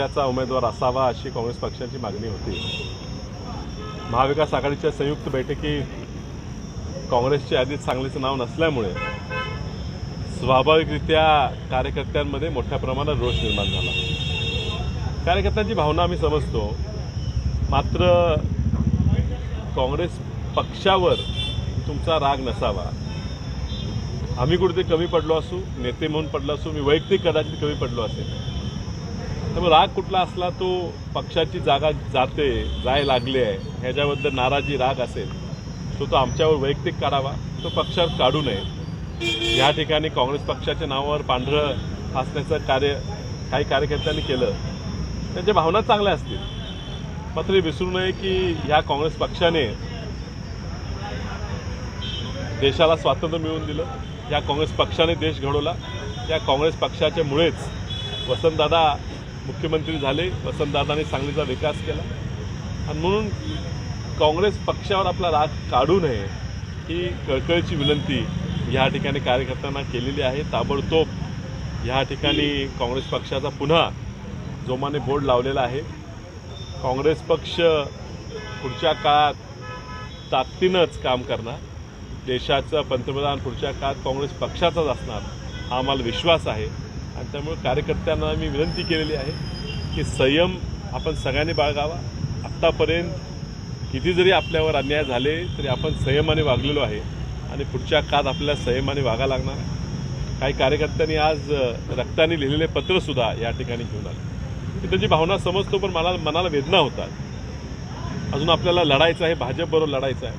याचा उमेदवार असावा अशी काँग्रेस पक्षाची मागणी होती. महाविकास आघाडीच्या संयुक्त बैठकीत काँग्रेसची यादीत सांगलीचं नाव नसल्यामुळे स्वाभाविकरित्या कार्यकर्त्यांमध्ये मोठ्या प्रमाणात रोष निर्माण झाला. कार्यकर्त्यांची भावना आम्ही समजतो. मात्र काँग्रेस पक्षावर तुमचा राग नसावा. आम्ही कुठेतरी कमी पडलो असू नेते म्हणून पडलो असू मी वैयक्तिक कदाचित कमी पडलो असेल. त्यामुळे राग कुठला असला तो पक्षाची जागा जाते जाय लागली आहे. ह्याच्याबद्दल नाराजी राग असेल तो तो आमच्यावर वैयक्तिक काढावा तो पक्षावर काढू नये. या ठिकाणी काँग्रेस पक्षाच्या नावावर पांढरं फासण्याचं कार्य काही कार्यकर्त्यांनी केलं. त्यांच्या भावना चांगल्या असतील. मात्र विसरू नये की ह्या काँग्रेस पक्षाने देशाला स्वातंत्र्य मिळवून दिलं. या काँग्रेस पक्षाने देश घडवला. या काँग्रेस पक्षाच्यामुळेच वसंतदादा मुख्यमंत्री झाले वसंतदादांनी सांगलीचा विकास केला. आणि म्हणून काँग्रेस पक्षावर आपला राग काढू नये ही कळकळीची विनंती या ठिकाणी कार्यकर्त्यांना केलेली आहे. ताबडतोब ह्या ठिकाणी काँग्रेस पक्षाचा पुन्हा जोमाने बोर्ड लावलेला आहे. काँग्रेस पक्ष पुढच्या काळात ताकदीनंच काम करणार. देशाचं पंतप्रधान पुढच्या काळात काँग्रेस पक्षाचाच असणार हा आम्हाला विश्वास आहे. त्यामुळे कार्यकर्त्यांना मी विनंती केलेली आहे की संयम आपण सगळ्यांनी बाळगावा. आत्तापर्यंत किती जरी आपल्यावर अन्याय झाले तरी आपण संयमाने वागलेलो आहे आणि पुढच्या काळात आपल्याला संयमाने वागा लागणार आहे. काही कार्यकर्त्यांनी आज रक्ताने लिहिलेले पत्रसुद्धा या ठिकाणी घेऊन आले. की त्याची भावना समजतो पण मला मनाला वेदना होतात. अजून आपल्याला लढायचं आहे भाजपबरोबर लढायचं आहे.